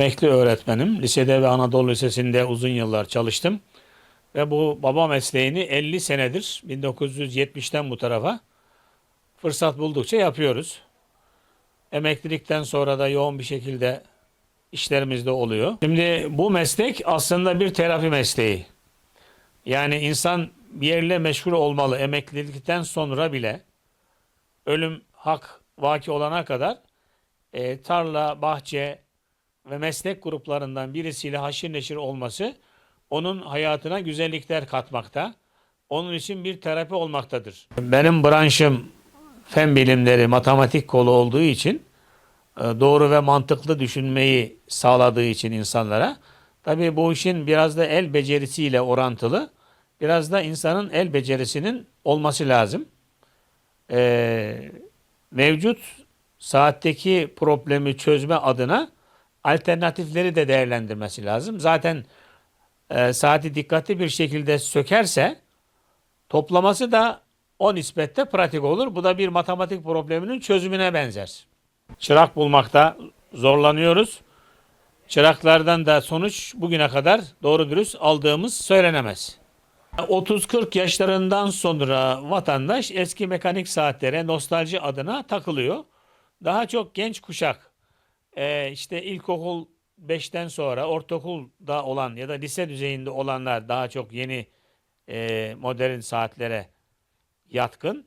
Emekli öğretmenim. Lisede ve Anadolu Lisesi'nde uzun yıllar çalıştım. Ve bu baba mesleğini 50 senedir 1970'ten bu tarafa fırsat buldukça yapıyoruz. Emeklilikten sonra da yoğun bir şekilde işlerimiz de oluyor. Şimdi bu meslek aslında bir terapi mesleği. Yani insan bir yerle meşgul olmalı. Emeklilikten sonra bile ölüm hak vaki olana kadar e, tarla, bahçe ve meslek gruplarından birisiyle haşir neşir olması onun hayatına güzellikler katmakta. Onun için bir terapi olmaktadır. Benim branşım fen bilimleri, matematik kolu olduğu için e, doğru ve mantıklı düşünmeyi sağladığı için insanlara tabii bu işin biraz da el becerisiyle orantılı. Biraz da insanın el becerisinin olması lazım. Ee, mevcut saatteki problemi çözme adına alternatifleri de değerlendirmesi lazım. Zaten e, saati dikkatli bir şekilde sökerse toplaması da o nispette pratik olur. Bu da bir matematik probleminin çözümüne benzer. Çırak bulmakta zorlanıyoruz. Çıraklardan da sonuç bugüne kadar doğru dürüst aldığımız söylenemez. 30-40 yaşlarından sonra vatandaş eski mekanik saatlere nostalji adına takılıyor. Daha çok genç kuşak e, işte ilkokul 5'ten sonra ortaokulda olan ya da lise düzeyinde olanlar daha çok yeni e, modern saatlere yatkın.